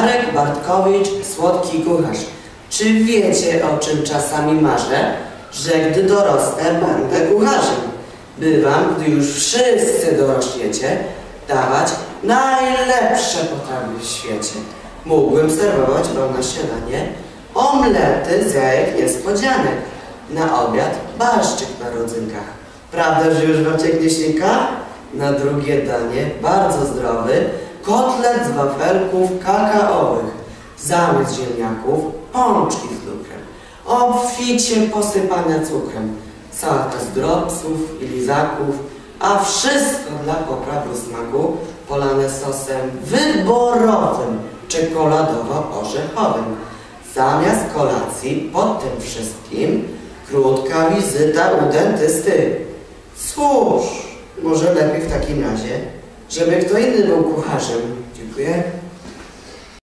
Marek Bartkowicz, słodki kucharz. Czy wiecie, o czym czasami marzę? Że gdy dorosnę, będę kucharzem. Bywam, gdy już wszyscy dorośniecie, dawać najlepsze potrawy w świecie. Mógłbym serwować wam na śniadanie omlety z jajek niespodzianek. Na obiad barszczyk na rodzynkach. Prawda, że już wam cieknie ślinka? Na drugie danie, bardzo zdrowy, kotlet z wafelków kakaowych, zamys ziemniaków, pączki z lukrem, obficie posypane cukrem, sałata z dropsów i lizaków, a wszystko dla poprawy smaku polane sosem wyborowym, czekoladowo-orzechowym. Zamiast kolacji po tym wszystkim krótka wizyta u dentysty. Cóż, może lepiej w takim razie, żeby kto inny był kucharzem. Dziękuję.